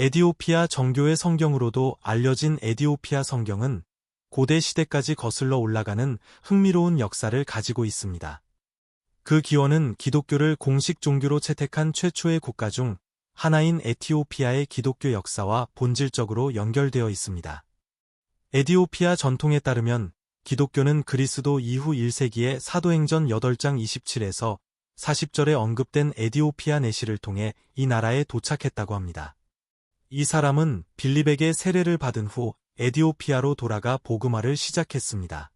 에디오피아 정교의 성경으로도 알려진 에디오피아 성경은 고대 시대까지 거슬러 올라가는 흥미로운 역사를 가지고 있습니다. 그 기원은 기독교를 공식 종교로 채택한 최초의 국가 중 하나인 에티오피아의 기독교 역사와 본질적으로 연결되어 있습니다. 에디오피아 전통에 따르면 기독교는 그리스도 이후 1세기의 사도행전 8장 27에서 40절에 언급된 에디오피아 내시를 통해 이 나라에 도착했다고 합니다. 이 사람은 빌립에게 세례를 받은 후 에디오피아로 돌아가 복음화를 시작했습니다.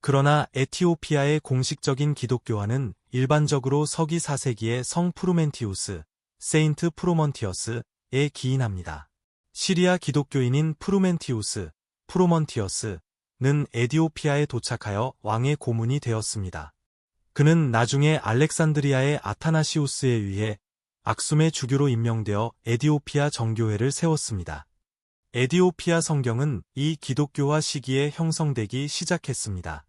그러나 에티오피아의 공식적인 기독교화는 일반적으로 서기 4세기의 성 프루멘티우스, 세인트 프로먼티어스에 기인합니다. 시리아 기독교인인 프루멘티우스, 프로먼티어스는 에디오피아에 도착하여 왕의 고문이 되었습니다. 그는 나중에 알렉산드리아의 아타나시우스에 의해 악숨의 주교로 임명되어 에디오피아 정교회를 세웠습니다. 에디오피아 성경은 이 기독교화 시기에 형성되기 시작했습니다.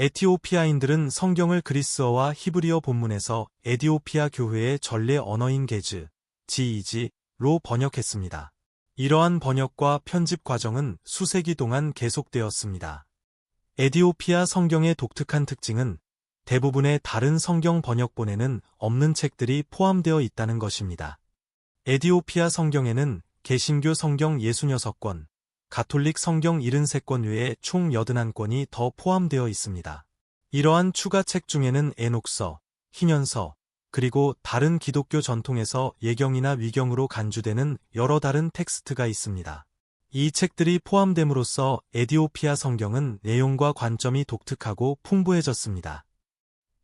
에티오피아인들은 성경을 그리스어와 히브리어 본문에서 에디오피아 교회의 전례 언어인 게즈, 지이지로 번역했습니다. 이러한 번역과 편집 과정은 수세기 동안 계속되었습니다. 에디오피아 성경의 독특한 특징은 대부분의 다른 성경 번역본에는 없는 책들이 포함되어 있다는 것입니다. 에디오피아 성경에는 개신교 성경 66권, 가톨릭 성경 73권 외에 총 81권이 더 포함되어 있습니다. 이러한 추가 책 중에는 에녹서, 희년서, 그리고 다른 기독교 전통에서 예경이나 위경으로 간주되는 여러 다른 텍스트가 있습니다. 이 책들이 포함됨으로써 에디오피아 성경은 내용과 관점이 독특하고 풍부해졌습니다.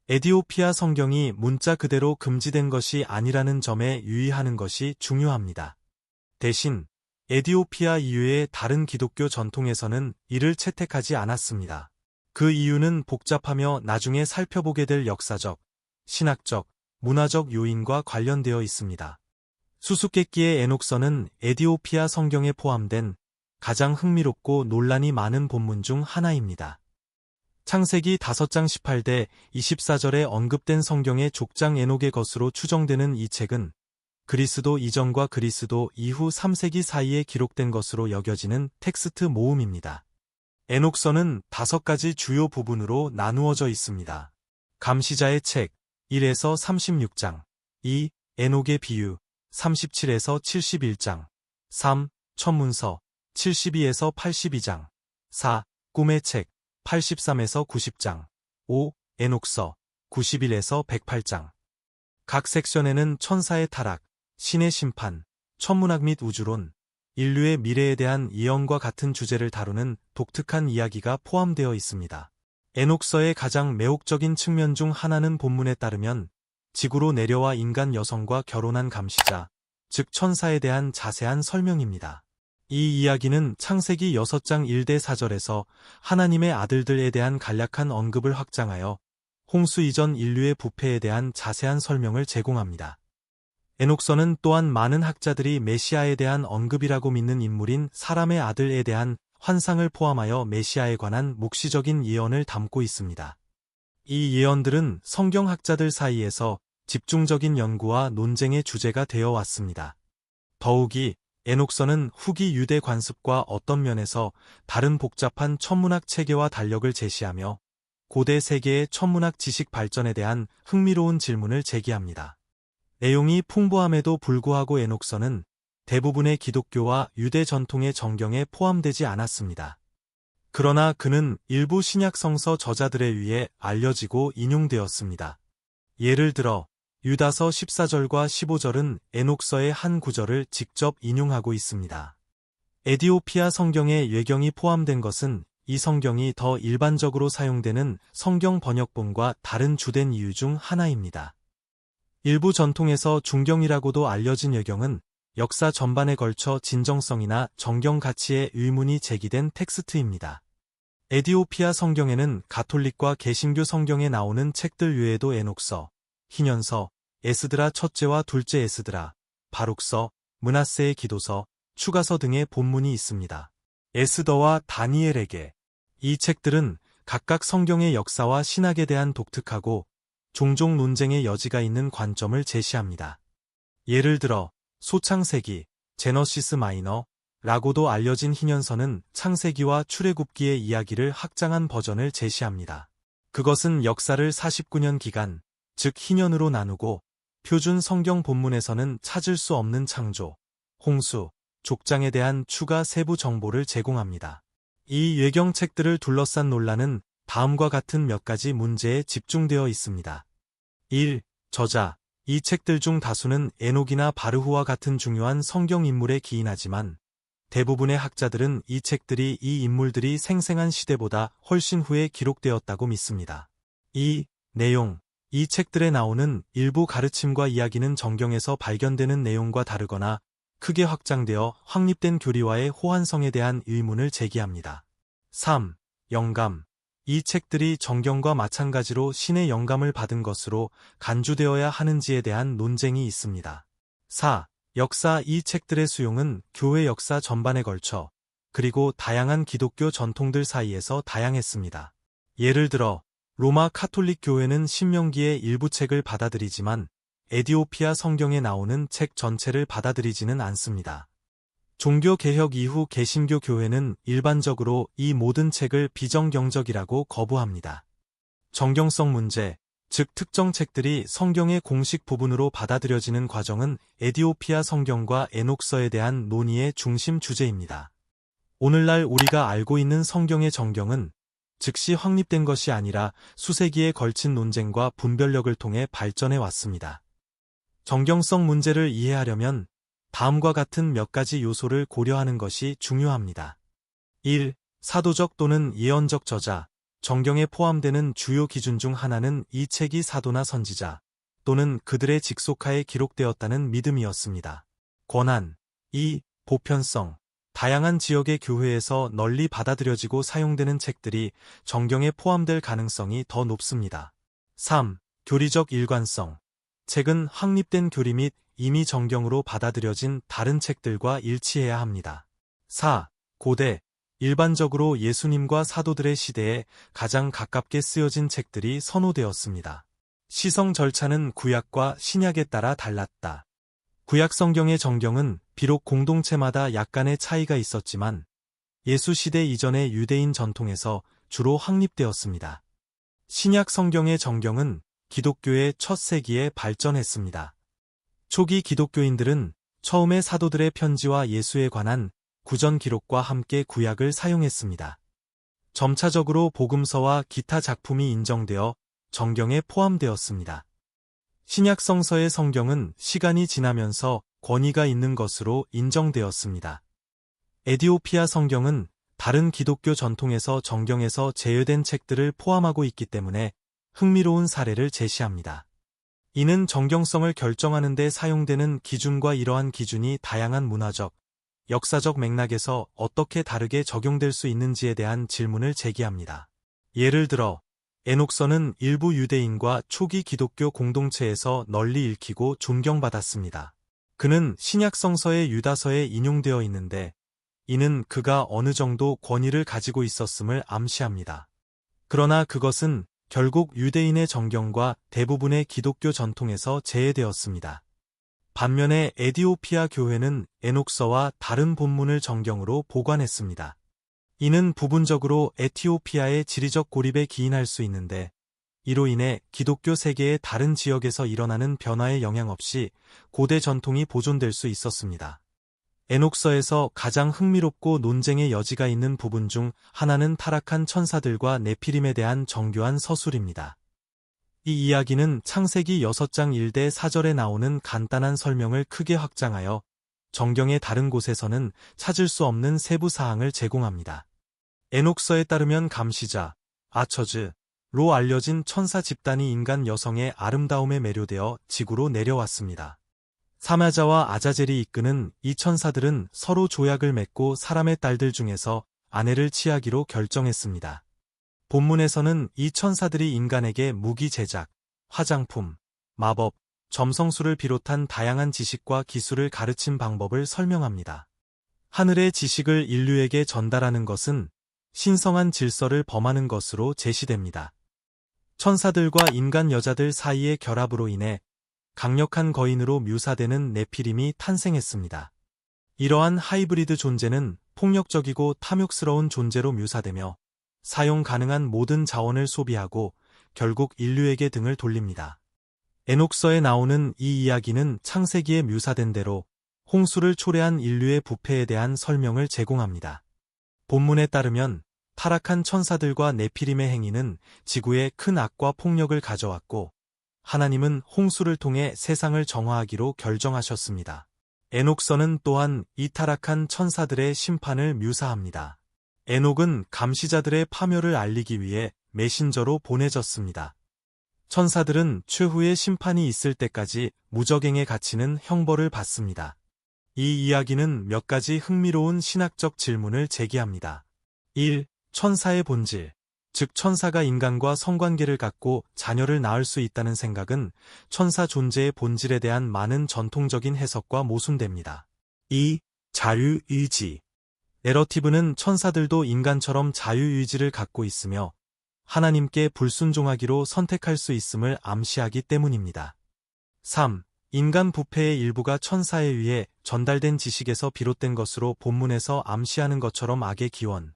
에디오피아 성경이 문자 그대로 금지된 것이 아니라는 점에 유의하는 것이 중요합니다. 대신 에디오피아 이외의 다른 기독교 전통에서는 이를 채택하지 않았습니다. 그 이유는 복잡하며 나중에 살펴보게 될 역사적, 신학적, 문화적 요인과 관련되어 있습니다. 수수께끼의 에녹서는 에디오피아 성경에 포함된 가장 흥미롭고 논란이 많은 본문 중 하나입니다. 창세기 5장 18대 24절에 언급된 성경의 족장 에녹의 것으로 추정되는 이 책은 그리스도 이전과 그리스도 이후 3세기 사이에 기록된 것으로 여겨지는 텍스트 모음입니다. 에녹서는 다섯 가지 주요 부분으로 나누어져 있습니다. 감시자의 책 1에서 36장 2. 에녹의 비유 37에서 71장 3. 천문서 72에서 82장 4. 꿈의 책 83에서 90장, 5. 에녹서 91에서 108장. 각 섹션에는 천사의 타락, 신의 심판, 천문학 및 우주론, 인류의 미래에 대한 예언과 같은 주제를 다루는 독특한 이야기가 포함되어 있습니다. 에녹서의 가장 매혹적인 측면 중 하나는 본문에 따르면 지구로 내려와 인간 여성과 결혼한 감시자, 즉 천사에 대한 자세한 설명입니다. 이 이야기는 창세기 6장 1대 4절에서 하나님의 아들들에 대한 간략한 언급을 확장하여 홍수 이전 인류의 부패에 대한 자세한 설명을 제공합니다. 에녹서는 또한 많은 학자들이 메시아에 대한 언급이라고 믿는 인물인 사람의 아들에 대한 환상을 포함하여 메시아에 관한 묵시적인 예언을 담고 있습니다. 이 예언들은 성경학자들 사이에서 집중적인 연구와 논쟁의 주제가 되어 왔습니다. 더욱이 에녹서는 후기 유대 관습과 어떤 면에서 다른 복잡한 천문학 체계와 달력을 제시하며 고대 세계의 천문학 지식 발전에 대한 흥미로운 질문을 제기합니다. 내용이 풍부함에도 불구하고 에녹서는 대부분의 기독교와 유대 전통의 정경에 포함되지 않았습니다. 그러나 그는 일부 신약 성서 저자들에 의해 알려지고 인용되었습니다. 예를 들어 유다서 14절과 15절은 에녹서의 한 구절을 직접 인용하고 있습니다. 에디오피아 성경의 예경이 포함된 것은 이 성경이 더 일반적으로 사용되는 성경 번역본과 다른 주된 이유 중 하나입니다. 일부 전통에서 중경이라고도 알려진 예경은 역사 전반에 걸쳐 진정성이나 정경 가치의 의문이 제기된 텍스트입니다. 에디오피아 성경에는 가톨릭과 개신교 성경에 나오는 책들 외에도 에녹서, 희년서, 에스드라 첫째와 둘째 에스드라, 바룩서, 문하세의 기도서, 추가서 등의 본문이 있습니다. 에스더와 다니엘에게 이 책들은 각각 성경의 역사와 신학에 대한 독특하고 종종 논쟁의 여지가 있는 관점을 제시합니다. 예를 들어 소창세기, 제너시스 마이너, 라고도 알려진 희년서는 창세기와 출애굽기의 이야기를 확장한 버전을 제시합니다. 그것은 역사를 49년 기간, 즉 희년으로 나누고 표준 성경 본문에서는 찾을 수 없는 창조, 홍수, 족장에 대한 추가 세부 정보를 제공합니다. 이 외경책들을 둘러싼 논란은 다음과 같은 몇 가지 문제에 집중되어 있습니다. 1. 저자. 이 책들 중 다수는 에녹이나 바르후와 같은 중요한 성경 인물에 기인하지만 대부분의 학자들은 이 책들이 이 인물들이 생생한 시대보다 훨씬 후에 기록되었다고 믿습니다. 2. 내용 이 책들에 나오는 일부 가르침과 이야기는 정경에서 발견되는 내용과 다르거나 크게 확장되어 확립된 교리와의 호환성에 대한 의문을 제기합니다. 3. 영감 이 책들이 정경과 마찬가지로 신의 영감을 받은 것으로 간주되어야 하는지에 대한 논쟁이 있습니다. 4. 역사 이 책들의 수용은 교회 역사 전반에 걸쳐 그리고 다양한 기독교 전통들 사이에서 다양했습니다. 예를 들어 로마 카톨릭 교회는 신명기의 일부 책을 받아들이지만 에디오피아 성경에 나오는 책 전체를 받아들이지는 않습니다. 종교 개혁 이후 개신교 교회는 일반적으로 이 모든 책을 비정경적이라고 거부합니다. 정경성 문제, 즉 특정 책들이 성경의 공식 부분으로 받아들여지는 과정은 에디오피아 성경과 에녹서에 대한 논의의 중심 주제입니다. 오늘날 우리가 알고 있는 성경의 정경은 즉시 확립된 것이 아니라 수세기에 걸친 논쟁과 분별력을 통해 발전해 왔습니다. 정경성 문제를 이해하려면 다음과 같은 몇 가지 요소를 고려하는 것이 중요합니다. 1. 사도적 또는 예언적 저자, 정경에 포함되는 주요 기준 중 하나는 이 책이 사도나 선지자 또는 그들의 직속하에 기록되었다는 믿음이었습니다. 권한 2. 보편성 다양한 지역의 교회에서 널리 받아들여지고 사용되는 책들이 정경에 포함될 가능성이 더 높습니다. 3. 교리적 일관성 책은 확립된 교리 및 이미 정경으로 받아들여진 다른 책들과 일치해야 합니다. 4. 고대, 일반적으로 예수님과 사도들의 시대에 가장 가깝게 쓰여진 책들이 선호되었습니다. 시성 절차는 구약과 신약에 따라 달랐다. 구약 성경의 정경은 비록 공동체마다 약간의 차이가 있었지만 예수 시대 이전의 유대인 전통에서 주로 확립되었습니다. 신약 성경의 정경은 기독교의 첫 세기에 발전했습니다. 초기 기독교인들은 처음에 사도들의 편지와 예수에 관한 구전 기록과 함께 구약을 사용했습니다. 점차적으로 복음서와 기타 작품이 인정되어 정경에 포함되었습니다. 신약 성서의 성경은 시간이 지나면서 권위가 있는 것으로 인정되었습니다. 에디오피아 성경은 다른 기독교 전통에서 정경에서 제외된 책들을 포함하고 있기 때문에 흥미로운 사례를 제시합니다. 이는 정경성을 결정하는 데 사용되는 기준과 이러한 기준이 다양한 문화적, 역사적 맥락에서 어떻게 다르게 적용될 수 있는지에 대한 질문을 제기합니다. 예를 들어, 에녹서는 일부 유대인과 초기 기독교 공동체에서 널리 읽히고 존경받았습니다. 그는 신약성서의 유다서에 인용되어 있는데, 이는 그가 어느 정도 권위를 가지고 있었음을 암시합니다. 그러나 그것은 결국 유대인의 정경과 대부분의 기독교 전통에서 제외되었습니다. 반면에 에디오피아 교회는 에녹서와 다른 본문을 정경으로 보관했습니다. 이는 부분적으로 에티오피아의 지리적 고립에 기인할 수 있는데 이로 인해 기독교 세계의 다른 지역에서 일어나는 변화에 영향 없이 고대 전통이 보존될 수 있었습니다. 에녹서에서 가장 흥미롭고 논쟁의 여지가 있는 부분 중 하나는 타락한 천사들과 네피림에 대한 정교한 서술입니다. 이 이야기는 창세기 6장 1대 4절에 나오는 간단한 설명을 크게 확장하여 정경의 다른 곳에서는 찾을 수 없는 세부 사항을 제공합니다. 에녹서에 따르면 감시자, 아처즈, 로 알려진 천사 집단이 인간 여성의 아름다움에 매료되어 지구로 내려왔습니다. 사마자와 아자젤이 이끄는 이 천사들은 서로 조약을 맺고 사람의 딸들 중에서 아내를 취하기로 결정했습니다. 본문에서는 이 천사들이 인간에게 무기 제작, 화장품, 마법, 점성술을 비롯한 다양한 지식과 기술을 가르친 방법을 설명합니다. 하늘의 지식을 인류에게 전달하는 것은 신성한 질서를 범하는 것으로 제시됩니다. 천사들과 인간 여자들 사이의 결합으로 인해 강력한 거인으로 묘사되는 네피림이 탄생했습니다. 이러한 하이브리드 존재는 폭력적이고 탐욕스러운 존재로 묘사되며 사용 가능한 모든 자원을 소비하고 결국 인류에게 등을 돌립니다. 에녹서에 나오는 이 이야기는 창세기에 묘사된 대로 홍수를 초래한 인류의 부패에 대한 설명을 제공합니다. 본문에 따르면 타락한 천사들과 네피림의 행위는 지구에 큰 악과 폭력을 가져왔고 하나님은 홍수를 통해 세상을 정화하기로 결정하셨습니다. 에녹서는 또한 이 타락한 천사들의 심판을 묘사합니다. 에녹은 감시자들의 파멸을 알리기 위해 메신저로 보내졌습니다. 천사들은 최후의 심판이 있을 때까지 무적행에 갇히는 형벌을 받습니다. 이 이야기는 몇 가지 흥미로운 신학적 질문을 제기합니다. 1. 천사의 본질, 즉 천사가 인간과 성관계를 갖고 자녀를 낳을 수 있다는 생각은 천사 존재의 본질에 대한 많은 전통적인 해석과 모순됩니다. 2. 자유의지 내러티브는 천사들도 인간처럼 자유의지를 갖고 있으며 하나님께 불순종하기로 선택할 수 있음을 암시하기 때문입니다. 3. 인간 부패의 일부가 천사에 의해 전달된 지식에서 비롯된 것으로 본문에서 암시하는 것처럼 악의 기원,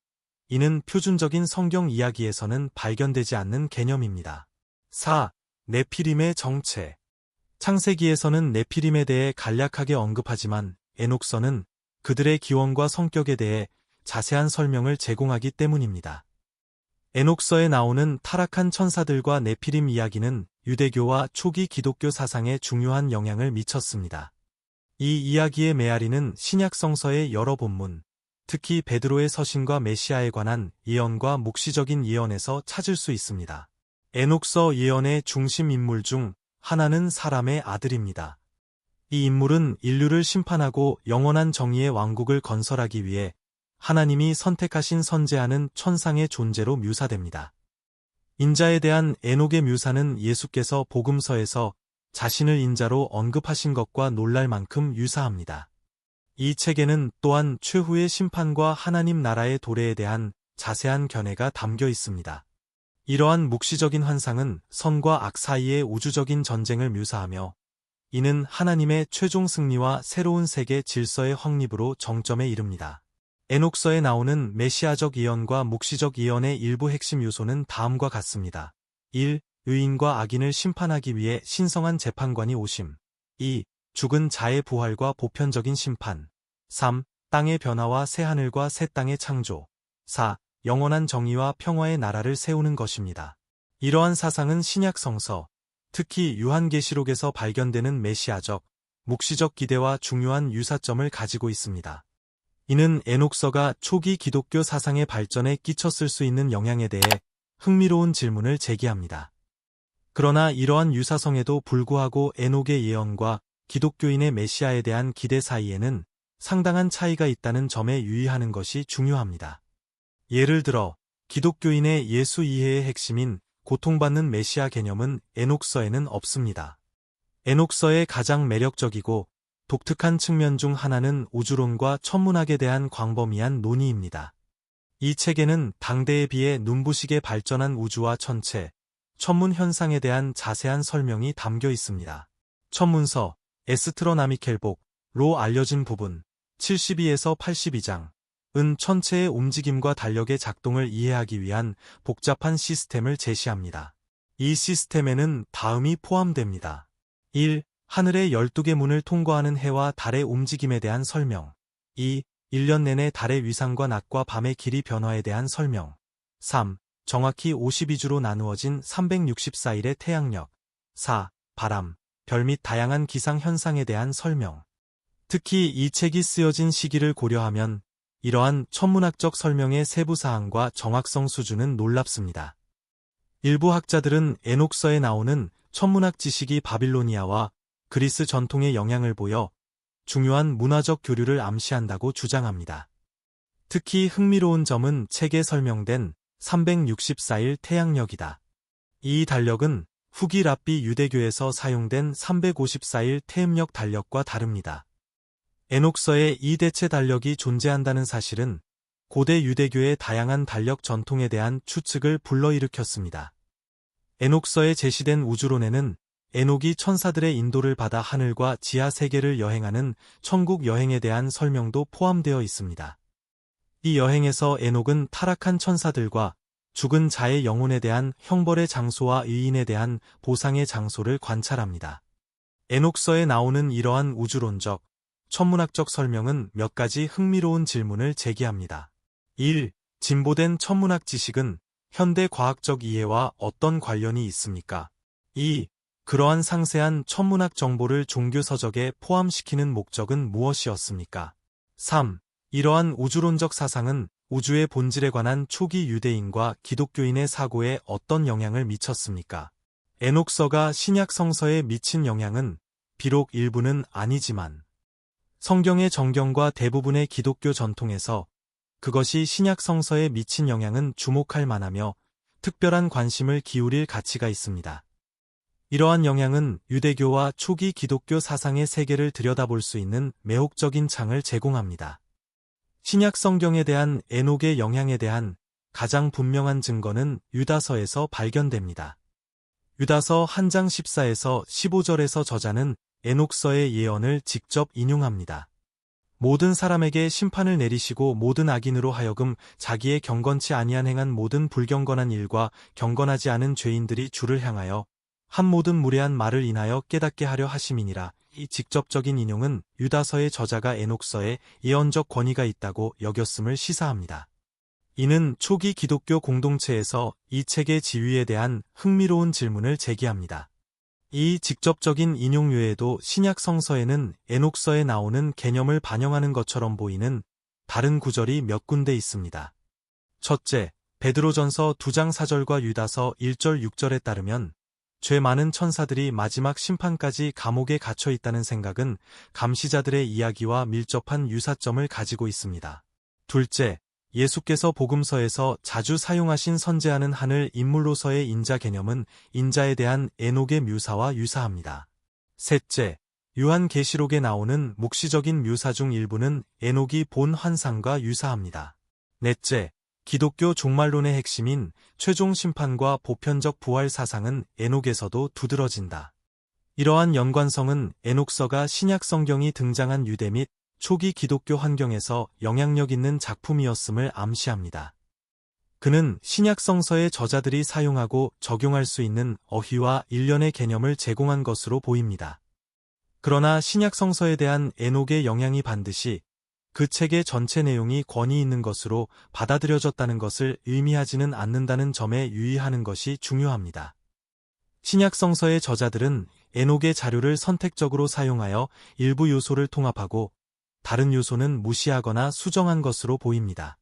이는 표준적인 성경 이야기에서는 발견되지 않는 개념입니다. 4. 네피림의 정체 창세기에서는 네피림에 대해 간략하게 언급하지만 에녹서는 그들의 기원과 성격에 대해 자세한 설명을 제공하기 때문입니다. 에녹서에 나오는 타락한 천사들과 네피림 이야기는 유대교와 초기 기독교 사상에 중요한 영향을 미쳤습니다. 이 이야기의 메아리는 신약 성서의 여러 본문, 특히 베드로의 서신과 메시아에 관한 예언과 묵시적인 예언에서 찾을 수 있습니다. 에녹서 예언의 중심 인물 중 하나는 사람의 아들입니다. 이 인물은 인류를 심판하고 영원한 정의의 왕국을 건설하기 위해 하나님이 선택하신 선제하는 천상의 존재로 묘사됩니다. 인자에 대한 에녹의 묘사는 예수께서 복음서에서 자신을 인자로 언급하신 것과 놀랄 만큼 유사합니다. 이 책에는 또한 최후의 심판과 하나님 나라의 도래에 대한 자세한 견해가 담겨 있습니다. 이러한 묵시적인 환상은 선과 악 사이의 우주적인 전쟁을 묘사하며 이는 하나님의 최종 승리와 새로운 세계 질서의 확립으로 정점에 이릅니다. 에녹서에 나오는 메시아적 예언과 묵시적 예언의 일부 핵심 요소는 다음과 같습니다. 1. 의인과 악인을 심판하기 위해 신성한 재판관이 오심. 2. 죽은 자의 부활과 보편적인 심판. 3. 땅의 변화와 새하늘과 새 땅의 창조. 4. 영원한 정의와 평화의 나라를 세우는 것입니다. 이러한 사상은 신약 성서, 특히 유한계시록에서 발견되는 메시아적, 묵시적 기대와 중요한 유사점을 가지고 있습니다. 이는 에녹서가 초기 기독교 사상의 발전에 끼쳤을 수 있는 영향에 대해 흥미로운 질문을 제기합니다. 그러나 이러한 유사성에도 불구하고 에녹의 예언과 기독교인의 메시아에 대한 기대 사이에는 상당한 차이가 있다는 점에 유의하는 것이 중요합니다. 예를 들어 기독교인의 예수 이해의 핵심인 고통받는 메시아 개념은 에녹서에는 없습니다. 에녹서의 가장 매력적이고 독특한 측면 중 하나는 우주론과 천문학에 대한 광범위한 논의입니다. 이 책에는 당대에 비해 눈부시게 발전한 우주와 천체, 천문 현상에 대한 자세한 설명이 담겨 있습니다. 천문서, 에스트로나미켈복 로 알려진 부분 72에서 82장 은 천체의 움직임과 달력의 작동을 이해하기 위한 복잡한 시스템을 제시합니다. 이 시스템에는 다음이 포함됩니다. 1. 하늘의 12개 문을 통과하는 해와 달의 움직임에 대한 설명 2. 1년 내내 달의 위상과 낮과 밤의 길이 변화에 대한 설명 3. 정확히 52주로 나누어진 364일의 태양력 4. 바람, 별 및 다양한 기상 현상에 대한 설명. 특히 이 책이 쓰여진 시기를 고려하면 이러한 천문학적 설명의 세부 사항과 정확성 수준은 놀랍습니다. 일부 학자들은 에녹서에 나오는 천문학 지식이 바빌로니아와 그리스 전통의 영향을 보여 중요한 문화적 교류를 암시한다고 주장합니다. 특히 흥미로운 점은 책에 설명된 364일 태양력이다. 이 달력은 후기 랍비 유대교에서 사용된 354일 태음력 달력과 다릅니다. 에녹서에 이 대체 달력이 존재한다는 사실은 고대 유대교의 다양한 달력 전통에 대한 추측을 불러일으켰습니다. 에녹서에 제시된 우주론에는 에녹이 천사들의 인도를 받아 하늘과 지하 세계를 여행하는 천국 여행에 대한 설명도 포함되어 있습니다. 이 여행에서 에녹은 타락한 천사들과 죽은 자의 영혼에 대한 형벌의 장소와 의인에 대한 보상의 장소를 관찰합니다. 에녹서에 나오는 이러한 우주론적, 천문학적 설명은 몇 가지 흥미로운 질문을 제기합니다. 1. 진보된 천문학 지식은 현대 과학적 이해와 어떤 관련이 있습니까? 2. 그러한 상세한 천문학 정보를 종교서적에 포함시키는 목적은 무엇이었습니까? 3. 이러한 우주론적 사상은 우주의 본질에 관한 초기 유대인과 기독교인의 사고에 어떤 영향을 미쳤습니까? 에녹서가 신약 성서에 미친 영향은 비록 일부는 아니지만 성경의 정경과 대부분의 기독교 전통에서 그것이 신약 성서에 미친 영향은 주목할 만하며 특별한 관심을 기울일 가치가 있습니다. 이러한 영향은 유대교와 초기 기독교 사상의 세계를 들여다볼 수 있는 매혹적인 창을 제공합니다. 신약 성경에 대한 에녹의 영향에 대한 가장 분명한 증거는 유다서에서 발견됩니다. 유다서 한 장 14에서 15절에서 저자는 에녹서의 예언을 직접 인용합니다. 모든 사람에게 심판을 내리시고 모든 악인으로 하여금 자기의 경건치 아니한 행한 모든 불경건한 일과 경건하지 않은 죄인들이 주를 향하여 한 모든 무례한 말을 인하여 깨닫게 하려 하심이니라. 이 직접적인 인용은 유다서의 저자가 에녹서에 예언적 권위가 있다고 여겼음을 시사합니다. 이는 초기 기독교 공동체에서 이 책의 지위에 대한 흥미로운 질문을 제기합니다. 이 직접적인 인용 외에도 신약 성서에는 에녹서에 나오는 개념을 반영하는 것처럼 보이는 다른 구절이 몇 군데 있습니다. 첫째, 베드로전서 2장 4절과 유다서 1절 6절에 따르면 죄 많은 천사들이 마지막 심판까지 감옥에 갇혀 있다는 생각은 감시자들의 이야기와 밀접한 유사점을 가지고 있습니다. 둘째, 예수께서 복음서에서 자주 사용하신 선제하는 하늘 인물로서의 인자 개념은 인자에 대한 에녹의 묘사와 유사합니다. 셋째, 유한계시록에 나오는 묵시적인 묘사 중 일부는 에녹이 본 환상과 유사합니다. 넷째, 기독교 종말론의 핵심인 최종 심판과 보편적 부활 사상은 에녹에서도 두드러진다. 이러한 연관성은 에녹서가 신약 성경이 등장한 유대 및 초기 기독교 환경에서 영향력 있는 작품이었음을 암시합니다. 그는 신약 성서의 저자들이 사용하고 적용할 수 있는 어휘와 일련의 개념을 제공한 것으로 보입니다. 그러나 신약 성서에 대한 에녹의 영향이 반드시 그 책의 전체 내용이 권위 있는 것으로 받아들여졌다는 것을 의미하지는 않는다는 점에 유의하는 것이 중요합니다. 신약 성서의 저자들은 에녹의 자료를 선택적으로 사용하여 일부 요소를 통합하고 다른 요소는 무시하거나 수정한 것으로 보입니다.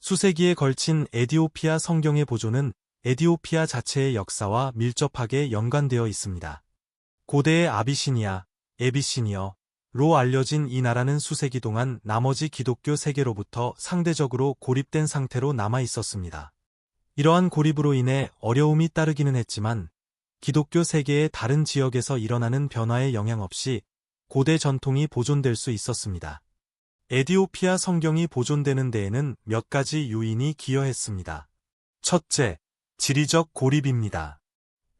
수세기에 걸친 에디오피아 성경의 보존은 에디오피아 자체의 역사와 밀접하게 연관되어 있습니다. 고대의 아비시니아, 에비시니어, 로 알려진 이 나라는 수세기 동안 나머지 기독교 세계로부터 상대적으로 고립된 상태로 남아 있었습니다. 이러한 고립으로 인해 어려움이 따르기는 했지만 기독교 세계의 다른 지역에서 일어나는 변화에 영향 없이 고대 전통이 보존될 수 있었습니다. 에디오피아 성경이 보존되는 데에는 몇 가지 요인이 기여했습니다. 첫째, 지리적 고립입니다.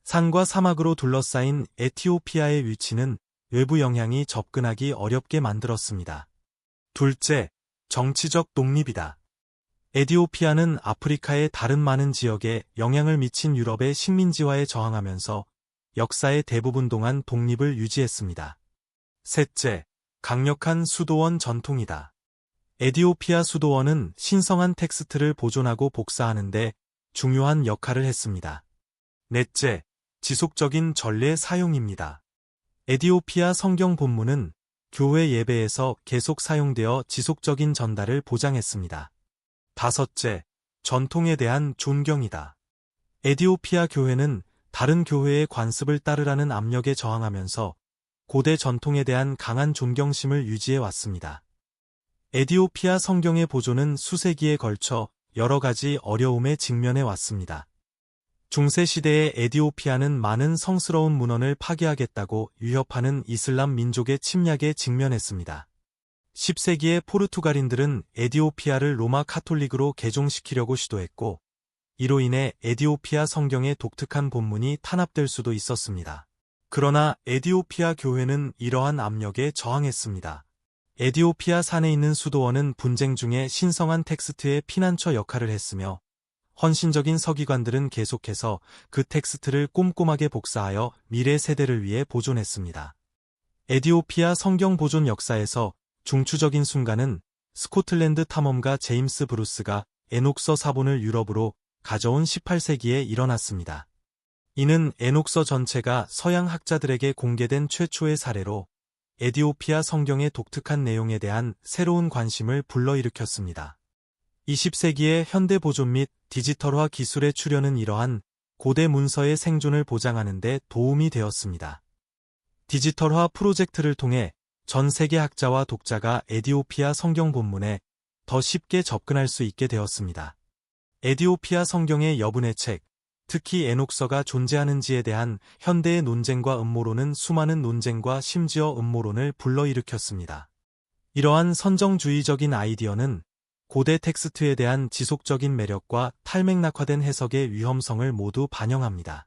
산과 사막으로 둘러싸인 에티오피아의 위치는 외부 영향이 접근하기 어렵게 만들었습니다. 둘째, 정치적 독립이다. 에디오피아는 아프리카의 다른 많은 지역에 영향을 미친 유럽의 식민지화에 저항하면서 역사의 대부분 동안 독립을 유지했습니다. 셋째, 강력한 수도원 전통이다. 에디오피아 수도원은 신성한 텍스트를 보존하고 복사하는데 중요한 역할을 했습니다. 넷째, 지속적인 전례 사용입니다. 에디오피아 성경 본문은 교회 예배에서 계속 사용되어 지속적인 전달을 보장했습니다. 다섯째, 전통에 대한 존경이다. 에디오피아 교회는 다른 교회의 관습을 따르라는 압력에 저항하면서 고대 전통에 대한 강한 존경심을 유지해 왔습니다. 에디오피아 성경의 보존은 수세기에 걸쳐 여러 가지 어려움에 직면해 왔습니다. 중세시대의 에디오피아는 많은 성스러운 문헌을 파괴하겠다고 위협하는 이슬람 민족의 침략에 직면했습니다. 10세기의 포르투갈인들은 에디오피아를 로마 카톨릭으로 개종시키려고 시도했고, 이로 인해 에디오피아 성경의 독특한 본문이 탄압될 수도 있었습니다. 그러나 에디오피아 교회는 이러한 압력에 저항했습니다. 에디오피아 산에 있는 수도원은 분쟁 중에 신성한 텍스트의 피난처 역할을 했으며 헌신적인 서기관들은 계속해서 그 텍스트를 꼼꼼하게 복사하여 미래 세대를 위해 보존했습니다. 에디오피아 성경 보존 역사에서 중추적인 순간은 스코틀랜드 탐험가 제임스 브루스가 에녹서 사본을 유럽으로 가져온 18세기에 일어났습니다. 이는 에녹서 전체가 서양 학자들에게 공개된 최초의 사례로 에디오피아 성경의 독특한 내용에 대한 새로운 관심을 불러일으켰습니다. 20세기의 현대 보존 및 디지털화 기술의 출현은 이러한 고대 문서의 생존을 보장하는 데 도움이 되었습니다. 디지털화 프로젝트를 통해 전 세계 학자와 독자가 에디오피아 성경 본문에 더 쉽게 접근할 수 있게 되었습니다. 에디오피아 성경의 여분의 책, 특히 에녹서가 존재하는지에 대한 현대의 논쟁과 음모론은 수많은 논쟁과 심지어 음모론을 불러일으켰습니다. 이러한 선정주의적인 아이디어는 고대 텍스트에 대한 지속적인 매력과 탈맥락화된 해석의 위험성을 모두 반영합니다.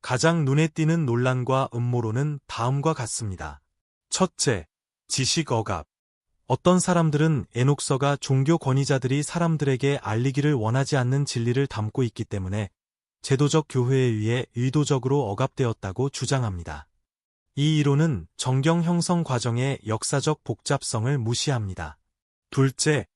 가장 눈에 띄는 논란과 음모론은 다음과 같습니다. 첫째, 지식 억압. 어떤 사람들은 에녹서가 종교 권위자들이 사람들에게 알리기를 원하지 않는 진리를 담고 있기 때문에 제도적 교회에 의해 의도적으로 억압되었다고 주장합니다. 이 이론은 정경 형성 과정의 역사적 복잡성을 무시합니다. 둘째,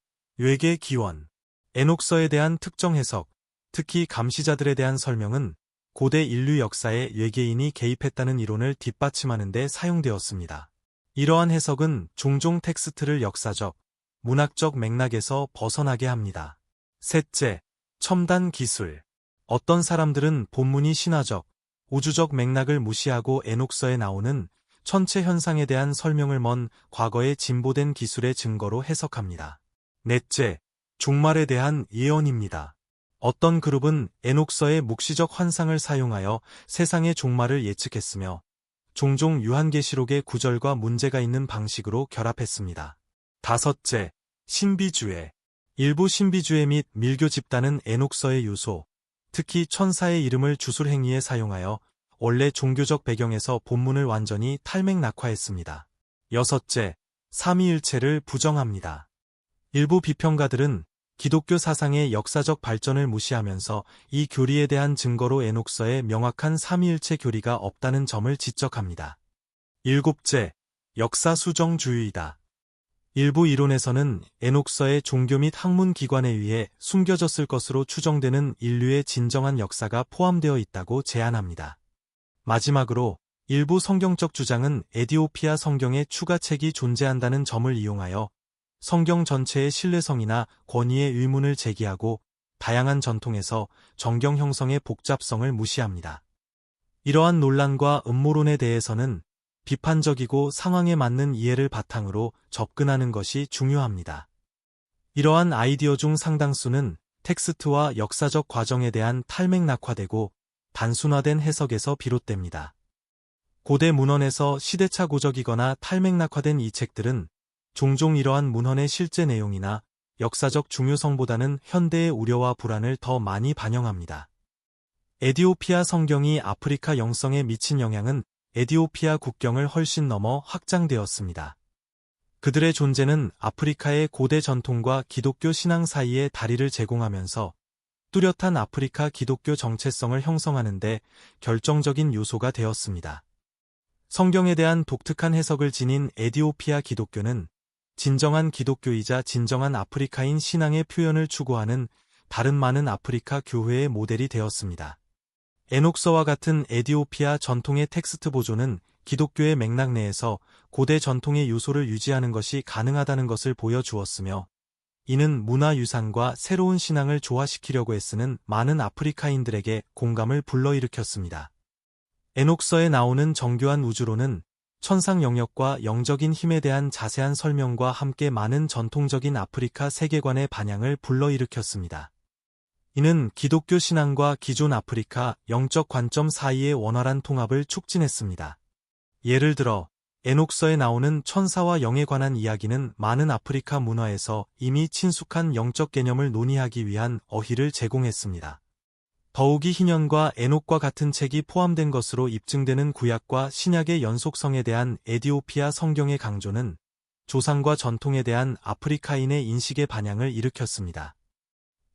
외계 기원. 에녹서에 대한 특정 해석, 특히 감시자들에 대한 설명은 고대 인류 역사에 외계인이 개입했다는 이론을 뒷받침하는 데 사용되었습니다. 이러한 해석은 종종 텍스트를 역사적, 문학적 맥락에서 벗어나게 합니다. 셋째, 첨단 기술. 어떤 사람들은 본문이 신화적, 우주적 맥락을 무시하고 에녹서에 나오는 천체 현상에 대한 설명을 먼 과거의 진보된 기술의 증거로 해석합니다. 넷째, 종말에 대한 예언입니다. 어떤 그룹은 에녹서의 묵시적 환상을 사용하여 세상의 종말을 예측했으며 종종 유한계시록의 구절과 문제가 있는 방식으로 결합했습니다. 다섯째, 신비주의. 일부 신비주의 및 밀교 집단은 에녹서의 요소, 특히 천사의 이름을 주술 행위에 사용하여 원래 종교적 배경에서 본문을 완전히 탈맥 낙화했습니다. 여섯째, 삼위일체를 부정합니다. 일부 비평가들은 기독교 사상의 역사적 발전을 무시하면서 이 교리에 대한 증거로 에녹서에 명확한 삼위일체 교리가 없다는 점을 지적합니다. 일곱째, 역사 수정주의이다. 일부 이론에서는 에녹서의 종교 및 학문 기관에 의해 숨겨졌을 것으로 추정되는 인류의 진정한 역사가 포함되어 있다고 제안합니다. 마지막으로 일부 성경적 주장은 에디오피아 성경에 추가책이 존재한다는 점을 이용하여 성경 전체의 신뢰성이나 권위의 의문을 제기하고 다양한 전통에서 정경 형성의 복잡성을 무시합니다. 이러한 논란과 음모론에 대해서는 비판적이고 상황에 맞는 이해를 바탕으로 접근하는 것이 중요합니다. 이러한 아이디어 중 상당수는 텍스트와 역사적 과정에 대한 탈맥 낙화되고 단순화된 해석에서 비롯됩니다. 고대 문헌에서 시대차 고적이거나 탈맥 낙화된 이 책들은 종종 이러한 문헌의 실제 내용이나 역사적 중요성보다는 현대의 우려와 불안을 더 많이 반영합니다. 에디오피아 성경이 아프리카 영성에 미친 영향은 에디오피아 국경을 훨씬 넘어 확장되었습니다. 그들의 존재는 아프리카의 고대 전통과 기독교 신앙 사이에 다리를 제공하면서 뚜렷한 아프리카 기독교 정체성을 형성하는데 결정적인 요소가 되었습니다. 성경에 대한 독특한 해석을 지닌 에디오피아 기독교는 진정한 기독교이자 진정한 아프리카인 신앙의 표현을 추구하는 다른 많은 아프리카 교회의 모델이 되었습니다. 에녹서와 같은 에디오피아 전통의 텍스트 보존은 기독교의 맥락 내에서 고대 전통의 요소를 유지하는 것이 가능하다는 것을 보여주었으며 이는 문화유산과 새로운 신앙을 조화시키려고 애쓰는 많은 아프리카인들에게 공감을 불러일으켰습니다. 에녹서에 나오는 정교한 우주로는 천상 영역과 영적인 힘에 대한 자세한 설명과 함께 많은 전통적인 아프리카 세계관의 반향을 불러일으켰습니다. 이는 기독교 신앙과 기존 아프리카 영적 관점 사이의 원활한 통합을 촉진했습니다. 예를 들어 에녹서에 나오는 천사와 영에 관한 이야기는 많은 아프리카 문화에서 이미 친숙한 영적 개념을 논의하기 위한 어휘를 제공했습니다. 더욱이 희년과 에녹과 같은 책이 포함된 것으로 입증되는 구약과 신약의 연속성에 대한 에디오피아 성경의 강조는 조상과 전통에 대한 아프리카인의 인식의 반향을 일으켰습니다.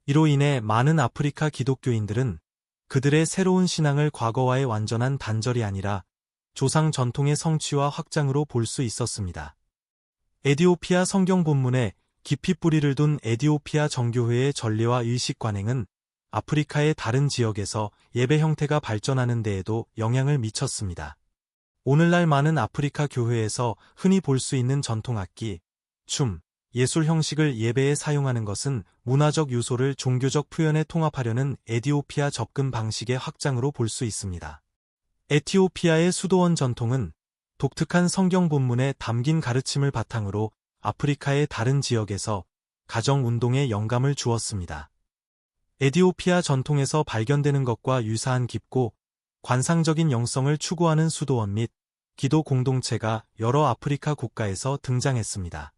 이로 인해 많은 아프리카 기독교인들은 그들의 새로운 신앙을 과거와의 완전한 단절이 아니라 조상 전통의 성취와 확장으로 볼 수 있었습니다. 에디오피아 성경 본문에 깊이 뿌리를 둔 에디오피아 정교회의 전례와 의식 관행은 아프리카의 다른 지역에서 예배 형태가 발전하는 데에도 영향을 미쳤습니다. 오늘날 많은 아프리카 교회에서 흔히 볼 수 있는 전통악기, 춤, 예술 형식을 예배에 사용하는 것은 문화적 요소를 종교적 표현에 통합하려는 에디오피아 접근 방식의 확장으로 볼 수 있습니다. 에티오피아의 수도원 전통은 독특한 성경 본문에 담긴 가르침을 바탕으로 아프리카의 다른 지역에서 가정 운동에 영감을 주었습니다. 에디오피아 전통에서 발견되는 것과 유사한 깊고 관상적인 영성을 추구하는 수도원 및 기도 공동체가 여러 아프리카 국가에서 등장했습니다.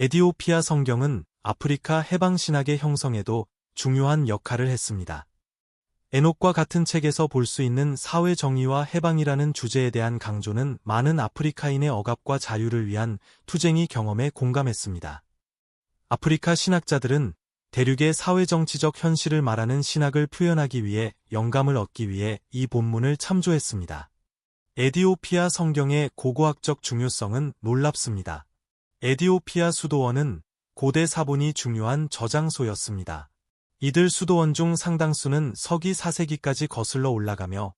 에디오피아 성경은 아프리카 해방신학의 형성에도 중요한 역할을 했습니다. 에녹과 같은 책에서 볼 수 있는 사회 정의와 해방이라는 주제에 대한 강조는 많은 아프리카인의 억압과 자유를 위한 투쟁이 경험에 공감했습니다. 아프리카 신학자들은 대륙의 사회정치적 현실을 말하는 신학을 표현하기 위해 영감을 얻기 위해 이 본문을 참조했습니다. 에디오피아 성경의 고고학적 중요성은 놀랍습니다. 에디오피아 수도원은 고대 사본이 중요한 저장소였습니다. 이들 수도원 중 상당수는 서기 4세기까지 거슬러 올라가며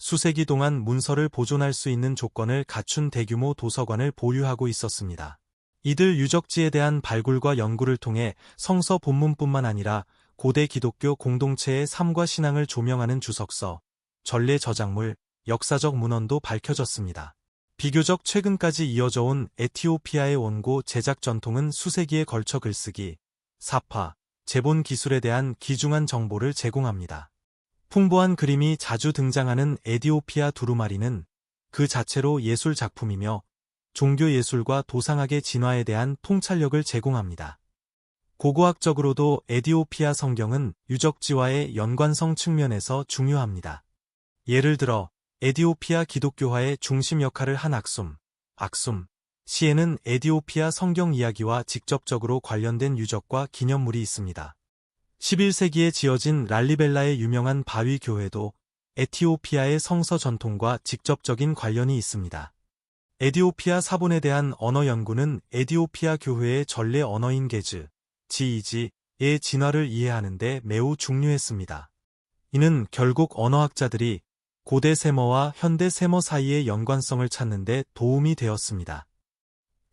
수세기 동안 문서를 보존할 수 있는 조건을 갖춘 대규모 도서관을 보유하고 있었습니다. 이들 유적지에 대한 발굴과 연구를 통해 성서 본문뿐만 아니라 고대 기독교 공동체의 삶과 신앙을 조명하는 주석서, 전례 저작물, 역사적 문헌도 밝혀졌습니다. 비교적 최근까지 이어져 온 에티오피아의 원고 제작 전통은 수세기에 걸쳐 글쓰기, 사파, 재본 기술에 대한 귀중한 정보를 제공합니다. 풍부한 그림이 자주 등장하는 에디오피아 두루마리는 그 자체로 예술 작품이며 종교 예술과 도상학의 진화에 대한 통찰력을 제공합니다. 고고학적으로도 에디오피아 성경은 유적지와의 연관성 측면에서 중요합니다. 예를 들어 에디오피아 기독교화의 중심 역할을 한 악숨, 악숨, 시에는 에디오피아 성경 이야기와 직접적으로 관련된 유적과 기념물이 있습니다. 11세기에 지어진 랄리벨라의 유명한 바위 교회도 에티오피아의 성서 전통과 직접적인 관련이 있습니다. 에디오피아 사본에 대한 언어 연구는 에디오피아 교회의 전례 언어인 게즈, 지이지의 진화를 이해하는 데 매우 중요했습니다. 이는 결국 언어학자들이 고대 세머와 현대 세머 사이의 연관성을 찾는 데 도움이 되었습니다.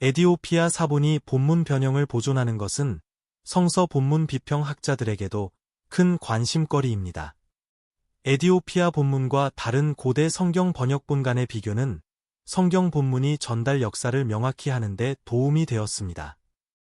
에디오피아 사본이 본문 변형을 보존하는 것은 성서 본문 비평 학자들에게도 큰 관심거리입니다. 에디오피아 본문과 다른 고대 성경 번역본 간의 비교는 성경 본문이 전달 역사를 명확히 하는데 도움이 되었습니다.